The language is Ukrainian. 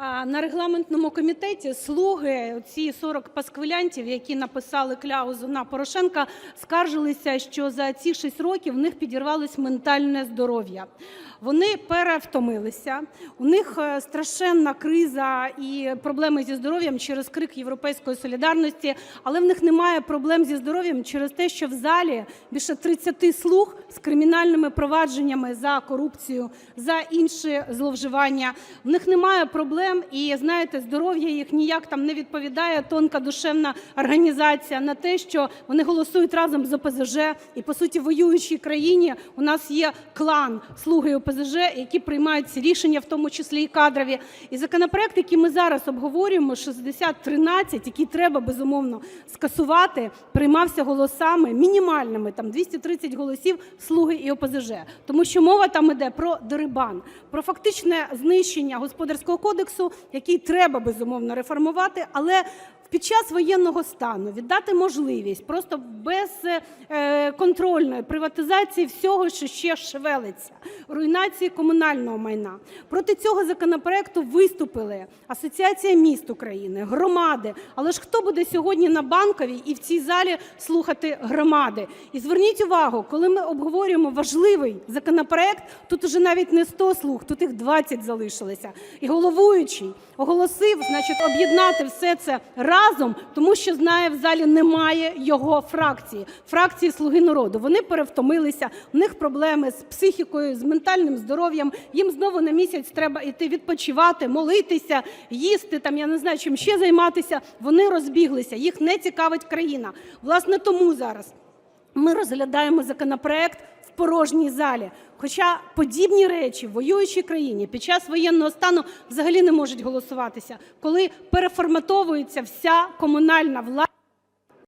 На регламентному комітеті слуги, ці 40 пасквилянтів, які написали кляузу на Порошенка, скаржилися, що за ці 6 років в них підірвалось ментальне здоров'я. Вони перевтомилися, у них е, страшенна криза і проблеми зі здоров'ям через крик "Європейської солідарності", але в них немає проблем зі здоров'ям через те, що в залі більше 30 слуг з кримінальними провадженнями за корупцію, за інші зловживання. В них немає проблем і, знаєте, здоров'я їх ніяк там не відповідає тонка душевна організація на те, що вони голосують разом з ОПЗЖ. І, по суті, в воюючій країні у нас є клан "Слуги ОПЗЖ", які приймають ці рішення, в тому числі і кадрові. І законопроект, який ми зараз обговорюємо, 6013, який треба, безумовно, скасувати, приймався голосами мінімальними, там 230 голосів "Слуги" і ОПЗЖ. Тому що мова там іде про дерибан, про фактичне знищення Господарського кодексу, який треба, безумовно, реформувати, але під час воєнного стану віддати можливість просто безконтрольної приватизації всього, що ще шевелиться, руйнації комунального майна. Проти цього законопроекту виступили Асоціація міст України, громади. Але ж хто буде сьогодні на Банковій і в цій залі слухати громади? І зверніть увагу, коли ми обговорюємо важливий законопроект, тут уже навіть не 100 слуг, тут їх 20 залишилося. І головуючий оголосив, значить, об'єднати все це разом, тому що знає, в залі немає його фракції, фракції "Слуги народу". Вони перевтомилися, в них проблеми з психікою, з ментальним здоров'ям. Їм знову на місяць треба йти відпочивати, молитися, їсти, там я не знаю, чим ще займатися. Вони розбіглися, їх не цікавить країна. Власне, тому зараз ми розглядаємо законопроект в порожній залі. Хоча подібні речі в воюючій країні під час воєнного стану взагалі не можуть голосуватися, коли переформатовується вся комунальна влада.